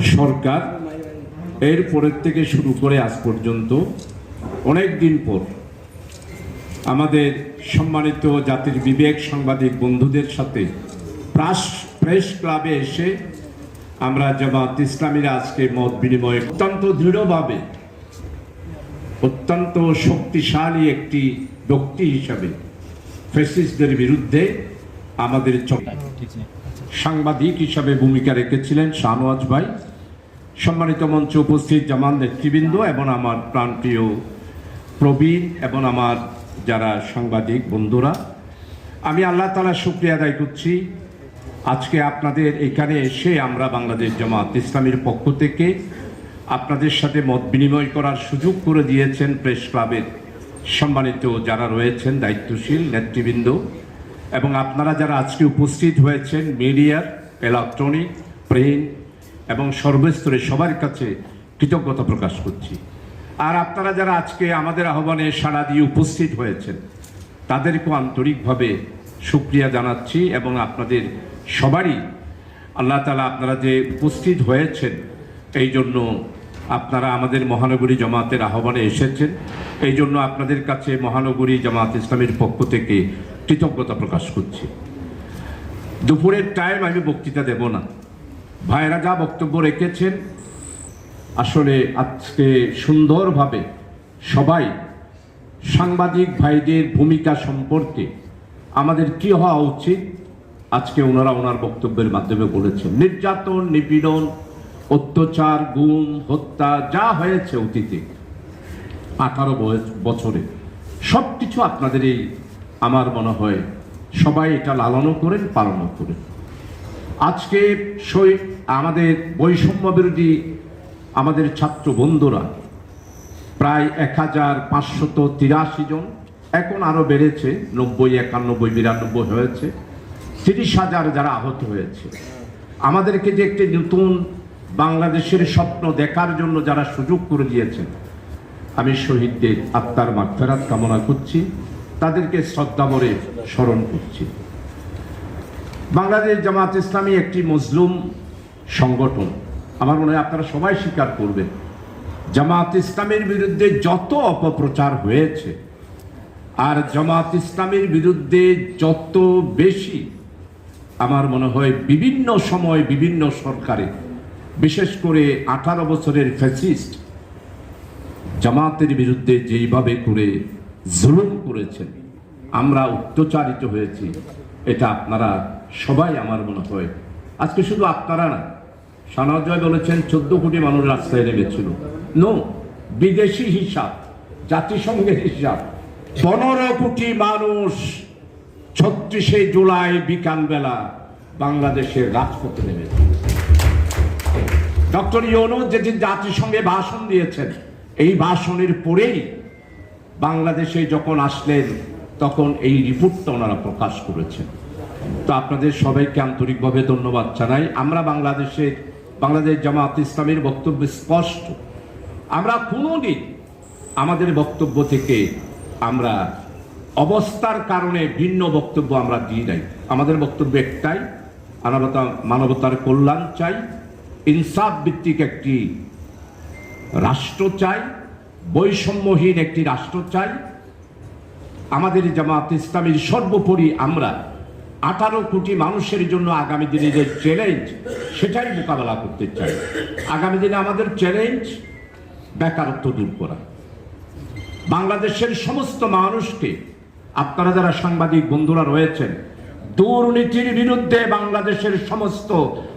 সরকার এর পরের থেকে শুরু করে আজ পর্যন্ত অনেক দিন পর আমাদের সম্মানিত জাতির বিবেক সাংবাদিক বন্ধুদের সাথে প্রাস প্রেস ক্লাবে এসে আমরা জামাত ইসলামীরা আজকে মত বিনিময়ে অত্যন্ত দৃঢ়ভাবে অত্যন্ত শক্তিশালী একটি ব্যক্তি হিসাবে ফেসিসদের বিরুদ্ধে আমাদের সাংবাদিক হিসাবে ভূমিকা রেখেছিলেন শাহনওয়াজ ভাই। সম্মানিত মঞ্চে উপস্থিত জামান নেতৃবৃন্দ এবং আমার প্রাণপ্রিয় প্রবীণ এবং আমার যারা সাংবাদিক বন্ধুরা, আমি আল্লাহ তালা শুক্রিয়া আদায় করছি। আজকে আপনাদের এখানে এসে আমরা বাংলাদেশ জামাত ইসলামের পক্ষ থেকে আপনাদের সাথে মত বিনিময় করার সুযোগ করে দিয়েছেন প্রেস ক্লাবের সম্মানিত যারা রয়েছেন দায়িত্বশীল নেতৃবৃন্দ এবং আপনারা যারা আজকে উপস্থিত হয়েছেন মিডিয়ার ইলেকট্রনিক, প্রিন্ট এবং সর্বস্তরে সবার কাছে কৃতজ্ঞতা প্রকাশ করছি। আর আপনারা যারা আজকে আমাদের আহ্বানে সাড়া দিয়ে উপস্থিত হয়েছেন, তাদেরকেও আন্তরিকভাবে সুক্রিয়া জানাচ্ছি এবং আপনাদের সবারই আল্লাহ তালা আপনারা যে উপস্থিত হয়েছেন, এই জন্য আপনারা আমাদের মহানগরী জামাতের আহ্বানে এসেছেন। এই জন্য আপনাদের কাছে মহানগরী জামাত ইসলামের পক্ষ থেকে কৃতজ্ঞতা প্রকাশ করছি। দুপুরের টাইম আমি বক্তৃতা দেব না। ভাইরা যা বক্তব্য রেখেছেন, আসলে আজকে সুন্দরভাবে সবাই সাংবাদিক ভাইদের ভূমিকা সম্পর্কে আমাদের কি হওয়া উচিত, আজকে ওনারা ওনার বক্তব্যের মাধ্যমে বলেছেন। নির্যাতন, নিপীড়ন, অত্যাচার, গুম, হত্যা, যা হয়েছে অতীতে, আঠারো বছরে সব কিছু আপনাদের এই আমার মনে হয় সবাই এটা লালনও করেন, পালনও করেন। আজকে আমাদের বৈষম্য বিরোধী আমাদের ছাত্র বন্ধুরা, প্রায় এক হাজার পাঁচশত তিরাশি জন, এখন আরও বেড়েছে, নব্বই, একানব্বই, বিরানব্বই হয়েছে, তিরিশ হাজার যারা আহত হয়েছে। আমাদেরকে যে একটি নতুন বাংলাদেশের স্বপ্ন দেখার জন্য যারা সুযোগ করে দিয়েছেন, আমি শহীদদের আত্মার মাগফেরাত কামনা করছি, তাদেরকে শ্রদ্ধাভরে স্মরণ করছি। বাংলাদেশ জামাত ইসলামী একটি মুসলিম সংগঠন। আমার মনে হয় আপনারা সবাই স্বীকার করবেন। জামাত ইসলামের বিরুদ্ধে যত অপপ্রচার হয়েছে, আর জামাত ইসলামের বিরুদ্ধে যত বেশি আমার মনে হয় বিভিন্ন সময় বিভিন্ন সরকারে, বিশেষ করে আঠারো বছরের ফ্যাসিস্ট, জামাতের বিরুদ্ধে যেইভাবে করে জুলুম করেছেন, আমরা অত্যাচারিত হয়েছি, এটা আপনারা সবাই আমার মনে হয়। আজকে শুধু আপনারা না, সানজয় বলেছেন চোদ্দ কোটি মানুষ রাস্তায় নেমেছিল। নো, বিদেশি হিসাব, জাতিসংঘের হিসাব। পনেরো কোটি মানুষ ছত্রিশে জুলাই বিকালবেলা বাংলাদেশের রাজপথে নেমেছে ডক্টর ইউনুস যেদিন জাতিসংঘে ভাষণ দিয়েছেন, এই ভাষণের পরেই বাংলাদেশে যখন আসলেন, তখন এই রিপোর্টটা ওনারা প্রকাশ করেছেন। তো আপনাদের সবাইকে আন্তরিকভাবে ধন্যবাদ জানাই। আমরা বাংলাদেশের বাংলাদেশ জামাত ইসলামের বক্তব্য স্পষ্ট। আমরা কোনোদিন আমাদের বক্তব্য থেকে আমরা অবস্থার কারণে ভিন্ন বক্তব্য আমরা দিই নাই। আমাদের বক্তব্য একটাই, মানবতা, মানবতার কল্যাণ চাই, ইনসাফ ভিত্তিক একটি রাষ্ট্র চাই, বৈষম্যহীন একটি রাষ্ট্র চাই। আমাদের জামাত ইসলামীর সর্বোপরি আমরা আঠারো কোটি মানুষের জন্য আগামী দিনে যে চ্যালেঞ্জ সেটাই মোকাবেলা করতে চাই। আগামী দিনে আমাদের চ্যালেঞ্জ বেকারত্ব দূর করা। বাংলাদেশের সমস্ত মানুষকে, আপনারা যারা সাংবাদিক বন্ধুরা রয়েছেন, দুর্নীতির বিরুদ্ধে বাংলাদেশের সমস্ত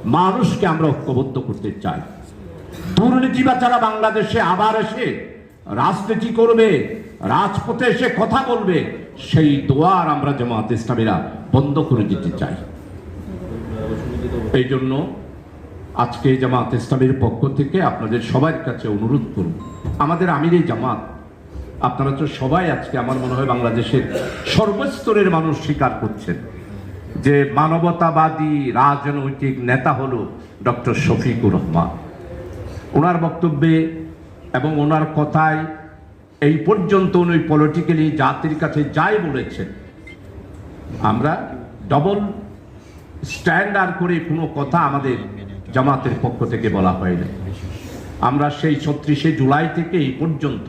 মানুষকে আমরা ঐক্যবদ্ধ করতে চাই। দুর্নীতি যারা বাংলাদেশে আবার এসে রাজনীতি করবে, রাজপথে এসে কথা বলবে সেই দোয়ার আমরা জামাত ইসলামীরা বন্ধ করে দিতে চাই। এই জন্য আজকে জামাত ইসলামের পক্ষ থেকে আপনাদের সবার কাছে অনুরোধ করুন আমাদের আমির এই জামাত, আপনারা তো সবাই আজকে আমার মনে হয় বাংলাদেশের সর্বস্তরের মানুষ স্বীকার করছেন যে মানবতাবাদী রাজনৈতিক নেতা হলো ডক্টর শফিকুর রহমান। ওনার বক্তব্যে এবং ওনার কথায় এই পর্যন্ত উনি পলিটিক্যালি জাতির কাছে যাই বলেছেন। আমরা ডবল স্ট্যান্ডার্ড করে কোনো কথা আমাদের জামাতের পক্ষ থেকে বলা হয়নি আমরা সেই ছত্রিশে জুলাই থেকে এই পর্যন্ত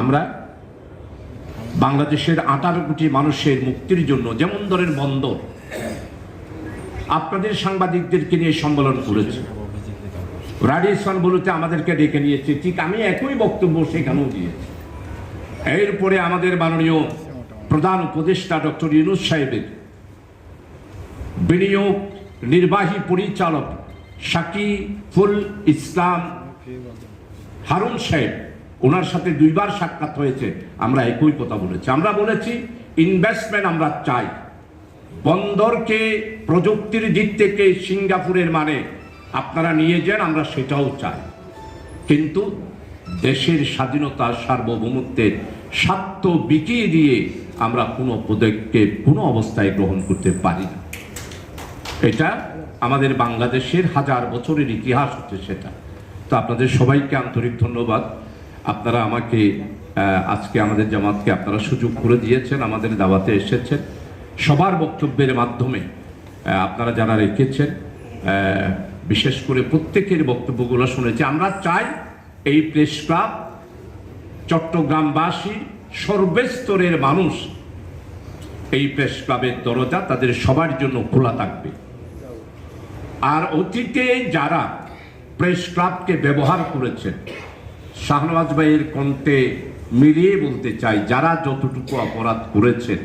আমরা বাংলাদেশের আঠারো কোটি মানুষের মুক্তির জন্য যেমন ধরেন বন্দর, আপনাদের সাংবাদিকদেরকে নিয়ে সম্মেলন করেছে। রাডিয়েশন বলতে আমাদেরকে ডেকে নিয়েছে। ঠিক আমি একই বক্তব্য সেখানেও দিয়েছি। এরপরে আমাদের মাননীয় প্রধান উপদেষ্টা ডক্টর ইউনুস সাহেবের বিনিয়োগ নির্বাহী পরিচালক শাকিফুল ইসলাম হারুন সাহেব, ওনার সাথে দুইবার সাক্ষাৎ হয়েছে, আমরা একই কথা বলেছি। আমরা বলেছি ইনভেস্টমেন্ট আমরা চাই। বন্দরকে, প্রযুক্তির দিক থেকে সিঙ্গাপুরের মানে আপনারা নিয়ে যান, আমরা সেটাও চাই। কিন্তু দেশের স্বাধীনতা সার্বভৌমত্বের স্বার্থ বিকিয়ে দিয়ে আমরা কোনো পদক্ষেপ, কোনো অবস্থায় গ্রহণ করতে পারি না। এটা আমাদের বাংলাদেশের হাজার বছরের ইতিহাস হচ্ছে সেটা। তো আপনাদের সবাইকে আন্তরিক ধন্যবাদ। আপনারা আমাকে আজকে আমাদের জামাতকে আপনারা সুযোগ করে দিয়েছেন, আমাদের দাওয়াতে এসেছেন। সবার বক্তব্যের মাধ্যমে আপনারা যারা রেখেছেন বিশেষ করে প্রত্যেকের বক্তব্যগুলো শুনেছি। আমরা চাই এই প্রেস ক্লাব চট্টগ্রামবাসী, সর্বস্তরের মানুষ এই প্রেস ক্লাবের দরজা তাদের সবার জন্য খোলা থাকবে। আর অতীতে যারা প্রেস ক্লাবকে ব্যবহার করেছেন, শাহনওয়াজ ভাইয়ের কণ্ঠে মিলিয়ে বলতে চাই, যারা যতটুকু অপরাধ করেছেন,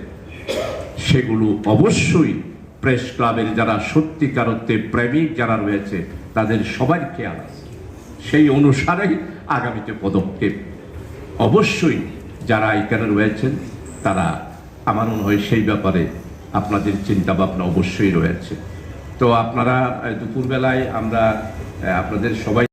সেগুলো অবশ্যই প্রেস ক্লাবের যারা সত্যিকার অর্থে প্রেমিক যারা রয়েছে, তাদের সবার খেয়াল আছে। সেই অনুসারেই আগামীতে পদক্ষেপ। অবশ্যই যারা এখানে রয়েছেন, তারা, আমার মনে হয় সেই ব্যাপারে আপনাদের চিন্তা ভাবনা অবশ্যই রয়েছে। তো আপনারা, দুপুরবেলায় আমরা, আপনাদের সবাই